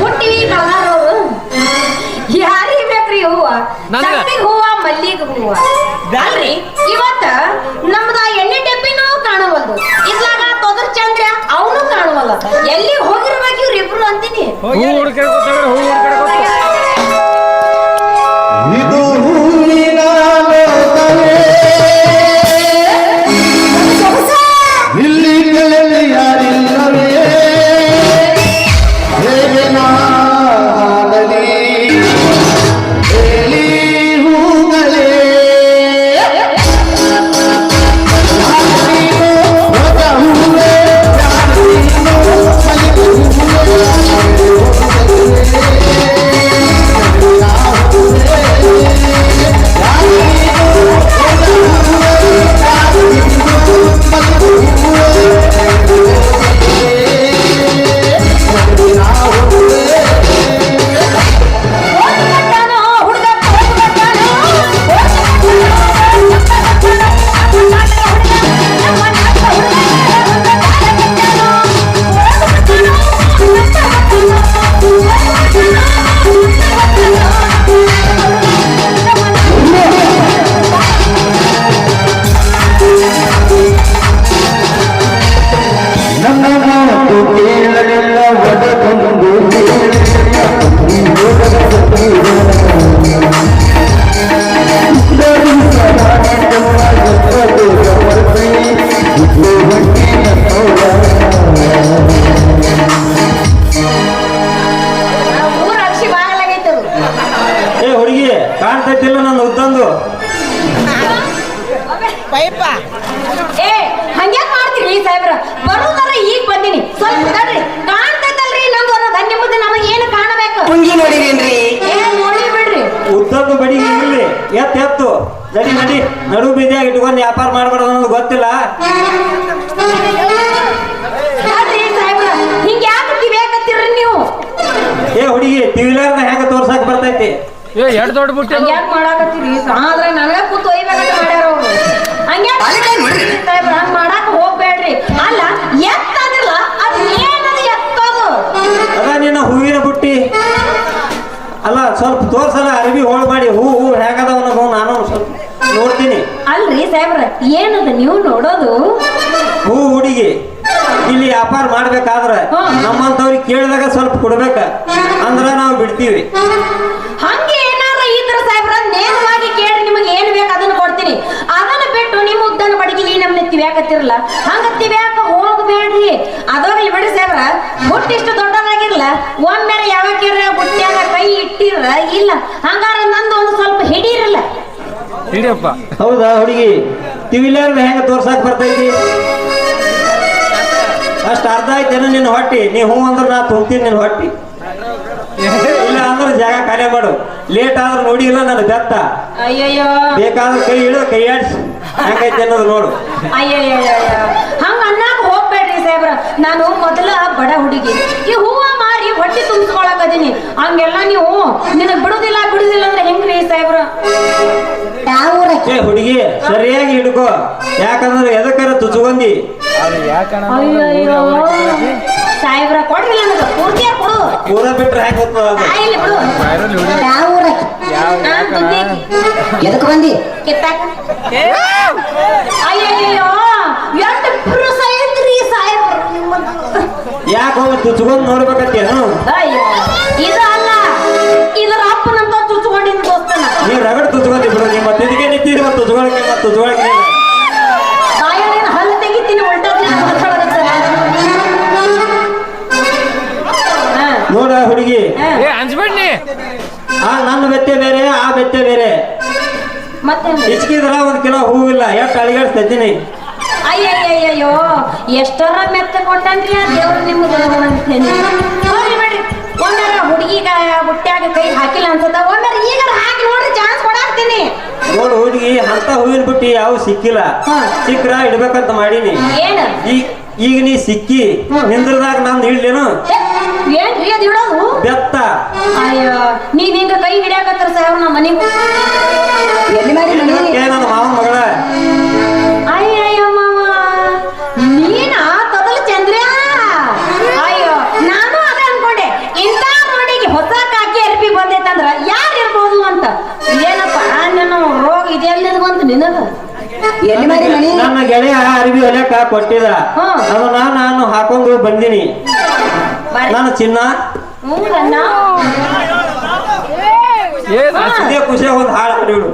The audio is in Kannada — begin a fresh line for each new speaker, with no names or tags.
ಹುಟ್ಟಿವಿ ಕಳದಾರವ್ರು ಯಾರಿಗ್ ಬೇಕ್ರಿ ಹೂವ?
ನನ್ಗ.
ಸಂಪಿಗ್ ಹೂವ ಮಲ್ಲಿಗೆ ಹೂವ? ಅಲ್ರಿ ಇವತ್ತ ನಮ್ದ ಎಣ್ಣೆ ಟೆಪ್ಪಿನೂ ಕಾಣವಲ್ದು. ಇದ್ಲಾಗ ತೊದರ್ ಚಂದ್ರ ಅವನು ಕಾಣವಲ್ಲ. ಎಲ್ಲಿ ಹೋಗಿರ್ಬೇಕು ಇವ್ರಿಬ್ರು ಅಂತೀನಿ.
تطيع لله
ودك ನಡು
ಬೀದಿಯಾಗಿ ಇಟ್ಕೊಂಡು ವ್ಯಾಪಾರ ಮಾಡ್ಬಾರ್ದು ಅನ್ನೋದು ಗೊತ್ತಿಲ್ಲ. ಏ ಹುಡುಗಿ ತಿವಿಲಾರ್ದ ಹೆಂಗ ತೋರ್ಸಕ್ ಬರ್ತೈತಿ?
ಏ ಎಡ್ ದೊಡ್ಡ ಬುಟ್ಟಿ ಅದು.
ಹಂಗ್ಯಾಕ್ ಮಾಡಾಕತ್ತೀರಿ? ಆದ್ರೆ ನನಗ ಕೂತ್ ಒಯ್ಬೇಕಂತ ಮಾಡ್ಯಾರ ಅವ್ರು. ಹಂಗ್ಯಾಕ್ ಸಾಹೇಬ್ರ? ಹಂಗ್ ಮಾಡಾಕ ಹೋಗ್ಬೇಡ್ರಿ. ಅಲ್ಲ ಎತ್ತದಿಲ್ಲ ಅದ್ ಏನದು ಎತ್ತದು?
ಅದ ನಿನ್ನ ಹೂವಿನ ಬುಟ್ಟಿ. ಅಲ್ಲ ಸ್ವಲ್ಪ ತೋರ್ಸಲ್ಲ ಅರಬಿ ಹೋಳ್ ಮಾಡಿ. ಹೂ ಹೂ ಹೇಗದವ ಅನ್ನೋದು ನಾನು ಸ್ವಲ್ಪ ನೋಡ್ತೀನಿ.
ಅಲ್ರಿ ಸಾಹೇಬ್ರ ಏನದ ನೀವು ನೋಡೋದು?
ಹೂ ಹುಡುಗಿ ಇಲ್ಲಿ ವ್ಯಾಪಾರ ಮಾಡ್ಬೇಕಾದ್ರ. ನಮ್ಮಂತವ್ರಿಗೆ ಕೇಳಿದಾಗ ಸ್ವಲ್ಪ ಕೊಡ್ಬೇಕ. ಅಂದ್ರ ನಾವು ಬಿಡ್ತೀವಿ.
ಹಂಗೆ ಏನಾರ ಇದ್ರ ಸಾಹೇಬ್ರ ನೇರವಾಗಿ ಕೇಳಿ ನಿಮಗೆ ಏನ್ ಬೇಕು ಅದನ್ನ ಕೊಡ್ತೀನಿ. ಅದನ್ನ ಬಿಟ್ಟು ನಿಮ್ಮ ಉದ್ದನ ಬಡಗಿಲಿ ನಮ್ನ ತಿವ್ಯಾಕತ್ತಿರಲ್ಲ ಹಂಗ ತಿವ್ಯಾಕ ಹೋಗ್ಬೇಡ್ರಿ. ಅದೋಗ್ಲಿ ಬಿಡ್ರಿ ಸಾಹೇಬ್ರ ಬುಟ್ಟಿಷ್ಟು ದೊಡ್ಡದಾಗಿರ್ಲ ಒಮ್ಮೆ ಯಾವಾಗ ಬುಟ್ಟಿಯಾಗ ಕೈ ಇಟ್ಟಿರ ಇಲ್ಲ. ಹಂಗಾರ ನಂದು ಒಂದು ಸ್ವಲ್ಪ ಹಿಡೀರಲ್ಲ
ಹಿಡಿಯಪ್ಪ.
ಹೌದಾ ಹುಡುಗಿ? ತಿವಿಲಾರ್ದ ಹೆಂಗ ತೋರ್ಸಕ್ ಬರ್ತೈತಿ ಅಷ್ಟ ಅರ್ಧ ಆಯ್ತೇನ ನಿನ್ನ ಹೊಟ್ಟಿ. ನೀ ಹ್ಞೂ ಅಂದ್ರೆ ನಾ ತುಂಬ್ತೀನಿ ನಿನ್ನ ಹೊಟ್ಟಿ. ಇಲ್ಲ ಅಂದ್ರೆ ಜಾಗ ಖಾಲಿ ಮಾಡು. ಲೇಟ್ ಆದ್ರೆ ನೋಡಿ ಇಲ್ಲ ನನ್ನ ಬೆತ್ತ.
ಅಯ್ಯಯ್ಯೋ.
ಬೇಕಾದ್ರೆ ಕೈ ಇಡು ಕೈ ಆಡ್ಸಿ. ಹೆಂಗೈತೆ ಅನ್ನೋದು ನೋಡು.
ಅಯ್ಯಯ್ಯೋ ಹಂಗ ಅನ್ನಕ್ ಹೋಗ್ಬೇಡ್ರಿ ಸಾಹೇಬ್ರ. ನಾನು ಮೊದಲ ಬಡ ಹುಡುಗಿ. ಈ ಹೂವ ಹೊಟ್ಟೆ ತುಂಬಿಸ್ಕೊಳಕದೀನಿ ಹಂಗೆಲ್ಲ ನೀವು ನಿನಗ್ ಬಿಡುದಿಲ್ಲ ಬಿಡುದಿಲ್ಲ ಅಂದ್ರೆ ಹೆಂಗ್ರಿ ಸಾಹೇಬ್ರ?
ಏ ಹುಡುಗಿ ಸರಿಯಾಗಿ ಹಿಡ್ಕೋ. ಯಾಕಂದ್ರೆ ಎದಕ್ಕಾರ ತುಚುಗೊಂದಿ
ಬಂದಿ
ಅಯ್ಯಯ್ಯೋ. ಸಾಹೇಬ್ರ ಕೊಡ್ರಿ ನನಗೆ. ಪೂರ್ತಿಯ ಕೊಡು.
ಪೂರ ಬಿಟ್ರೆ ಅದು?
ಬಿಡು.
ಎದಕ್ ಬಂದಿ?
ಅಯ್ಯೋ ಅಯ್ಯಯ್ಯೋ ಎಷ್ಟು ಪುರುಷ
ಯಾಕೆ ಹೋಗಿ ತುಚ್ಕೊಂಡು ನೋಡ್ಬೇಕತ್ತೇನು
ಅಯ್ಯೋ ಇದು ಅಲ್ಲ. ಇದರ ದೋಸ್ತನ.
ನೀವ್ ರಗಡ್ ಬಿಡು. ನಿಮ್ಮ ತಿದಿಗೆ ನಿಂತಿರಿ ಮತ್ತೆ ತುಚ್ಕೊಳಕ್ಕೆ ಮತ್ತೆ ತುಚುಗೊಳಕ್ಕೆ
ಬಾಯಲ್ಲಿನ ಹಲ್ಲು ತೆಗಿತೀನಿ ಉಲ್ಟದ್ಲಿ
ನೋಡ ಹುಡುಗಿ.
ಏ ಅಂಜ್ಬಿಡ್ನಿ
ಆ ನನ್ನ ಬೆತ್ತೆ ಬೇರೆ ಆ ಬೆತ್ತೆ ಬೇರೆ.
ಮತ್ತೆ
ಹಿಚ್ಕಿದ್ರ ಒಂದ್ ಕಿಲೋ ಹೂವಿಲ್ಲ. ಎಷ್ಟು ಅಳಿಗಾಡ್ಸ್ತೀನಿ
ಅಯ್ಯಯ್ಯಯ್ಯೋ ಎಷ್ಟರ ಮೆತ್ತ ಕೊಟ್ಟನ್ರಿ ಆ ದೇವ್ರು ನಿಮ್ಗೆ? ಅಂತೇನಿ ಬಿಡ್ರಿ. ಹುಡುಗಿಗ ಬುಟ್ಟ್ಯಾಗ ಕೈ ಹಾಕಿಲ್ಲ ಅಂತ ಒಮ್ಮೆ ಈಗ ಹಾಕಿ ನೋಡ್ರಿ ಚಾನ್ಸ್ ಕೊಡಾಕ್ತೀನಿ
ನೋಡು ಹುಡುಗಿ ಅಂತ ಹೂವಿನ ಬುಟ್ಟಿ ಯಾವ ಸಿಕ್ಕಿಲ್ಲ. ಸಿಕ್ಕ್ರ ಇಡ್ಬೇಕಂತ ಮಾಡೀನಿ.
ಏನು?
ಈಗ ನೀ ಸಿಕ್ಕಿ ನಿಂದ್ರದಾಗ ನಾನು ಇಡ್ಲೇನು?
ಏನ್ರಿ ಅದು ಇಡೋದು?
ಬೆತ್ತ.
ಅಯ್ಯೋ ನೀವ್ ಹಿಂಗ ಕೈ ಹಿಡಿಯಾಕತ್ತಾರ ಸಾಹೇಬ್ ನಮ್ಮ ಮನೆಗೆ?
ಎಲ್ಲಿ ಮಾಡಿ
ನನ್ನ ಮಾವನ ಮಗಳ?
ಎಲ್ಲಿ ನನ್ನ ಗೆಳೆಯ ಅರಿವಿ ಹೊಲಕ
ಕೊಟ್ಟಿದ ಅದನ್ನ ನಾನು ಹಾಕೊಂಡು ಬಂದಿನಿ ನಾನು ಚಿನ್ನ ಇದೇ ಖುಷಿಯಾಗ ಒಂದು
ಹಾಳು
ಹಾಡಿಳು